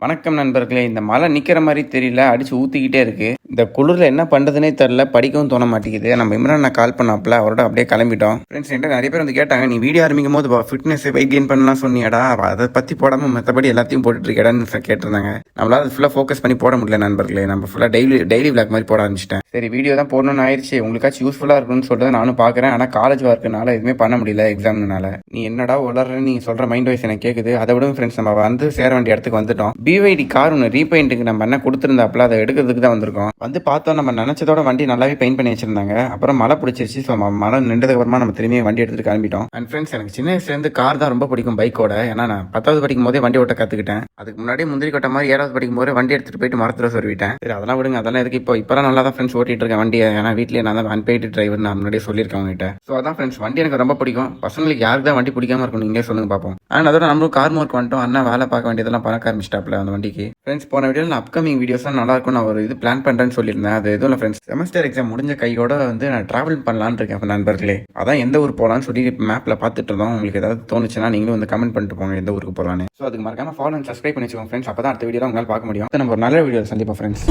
வணக்கம் நண்பர்களே. இந்த மழை நிக்கிற மாதிரி தெரியல. அடிச்சு ஊத்திக்கிட்டே இருக்கு. இந்த குளிரில் என்ன பண்ணுறதுனே தெரில படிக்கவும் தோண மாட்டேங்குது. நம்ம இம்ரான் நான் கால் பண்ணாப்ல அவரோட அப்படியே கிளம்பிட்டோம். ஃப்ரெண்ட்ஸ் என்கிட்ட நிறைய பேர் வந்து கேட்டாங்க நீ வீடியோ ஆரம்பிக்கும் போது ஃபிட்னஸ் வெயிட் கெயின் பண்ணலாம் சொன்னியாடா. அதை பற்றி போடாமல் மற்றபடி எல்லாத்தையும் போட்டுட்டுருக்கேடான்னு கேட்டிருந்தாங்க. நம்மளால் அது ஃபுல்லாக ஃபோக்கஸ் பண்ணி போட முடியல நண்பர்களே. நம்ம ஃபுல்லாக டெய்லி டெய்லி விளாக் மாதிரி போட ஆரம்பிச்சிட்டேன். சரி வீடியோ தான் போடணும்னு ஆயிடுச்சு உங்களுக்காச்சும் யூஸ்ஃபுல்லாக இருக்கும்னு சொல்லிட்டு நானும் பார்க்குறேன். ஆனால் காலேஜ் ஒர்க்குனால எதுவுமே பண்ண முடியல எக்ஸாம்னால நீ என்னடா உளர்ற நீ சொல்கிற மைண்ட் வைஸ் எனக்கு கேட்குது அதை விட ஃப்ரெண்ட்ஸ் நம்ம வந்து சேர வேண்டிய இடத்துக்கு வந்துட்டோம். பிவைடி கார் ஒன்று ரீபெயிண்ட்டுக்கு நம்ம என்ன கொடுத்துருந்தாப்புல அதை எடுக்கிறதுக்கு தான் வந்திருக்கோம். வந்து பார்த்தோம் நம்ம நினைச்சதோட வண்டி நல்லாவே பெயிண்ட் பண்ணி வச்சிருந்தாங்க. அப்புறம் மழை பிடிச்சிருச்சு ஸோ மழை நின்றதுக்கு அப்புறமா நம்ம திரும்பி வண்டி எடுத்துட்டு கிளம்பிட்டோம். அண்ட் ஃப்ரெண்ட்ஸ் எனக்கு சின்ன வயசுலேருந்து கார் தான் ரொம்ப பிடிக்கும் பைக்கோட ஏன்னா நான் பத்தாவது படிக்கும் போதே வண்டி ஓட்ட கற்றுக்கிட்டேன் அதுக்கு முன்னாடி முந்திரி கொட்ட மாதிரி ஏழாவது படிக்கும் போது வண்டி எடுத்துகிட்டு போயிட்டு மரத்தில் சொல்லிவிட்டேன் சரி அதெல்லாம் விடுங்க அதெல்லாம் எதுக்கு? இப்போ இப்போலாம் நல்லா தான் ஃப்ரெண்ட்ஸ் ஓட்டிட்டு இருக்கேன் வண்டியை. ஏன்னா வீட்டிலே நான் தான் அன்பெய்டு டிரைவர் நான் முன்னாடியே சொல்லியிருக்கேன் உங்ககிட்ட. ஸோ அதான் ஃப்ரெண்ட்ஸ் வண்டி எனக்கு ரொம்ப பிடிக்கும். பசங்களுக்கு யாருக்கு தான் வண்டி பிடிக்காம இருக்கும் நீங்களே சொல்லுங்க பார்ப்போம் ஆனால் அதோட நம்மளும் கார் மார்க் வந்துட்டோம் அண்ணா வேலை பார்க்க வேண்டியதெல்லாம் பார்க்க ஆரம்பிச்சிட்டாப்ல அந்த வண்டிக்கு. ஃப்ரெண்ட்ஸ் போன வீடியோ நான் அப்கமிங் வீடியோஸ்லாம் நல்லா இருக்கும் நான் ஒரு இது பிளான் பண்ணுறேன் பண்ணுறேன்னு சொல்லியிருந்தேன். அது எதுவும் இல்லை ஃப்ரெண்ட்ஸ் செமஸ்டர் எக்ஸாம் முடிஞ்ச கையோட வந்து நான் ட்ராவல் பண்ணலான்னு இருக்கேன் அப்போ நண்பர்களே. அதான் எந்த ஊர் போகலான்னு சொல்லி மேப்பில் பார்த்துட்டு இருந்தோம். உங்களுக்கு ஏதாவது தோணுச்சுன்னா நீங்களும் வந்து கமெண்ட் பண்ணிட்டு போங்க எந்த ஊருக்கு போகலான்னு ஸோ அதுக்கு மறக்காம ஃபாலோ அண்ட் சப்ஸ்கிரைப் பண்ணி வச்சுக்கோங்க ஃப்ரெண்ட்ஸ் அப்போ தான் அடுத்த வீடியோ உங்களால் பார்க்க முடியும். நம்ம ஒரு நல்ல வீடியோ சந்திப்போம் ஃப்ரெண்ட்ஸ்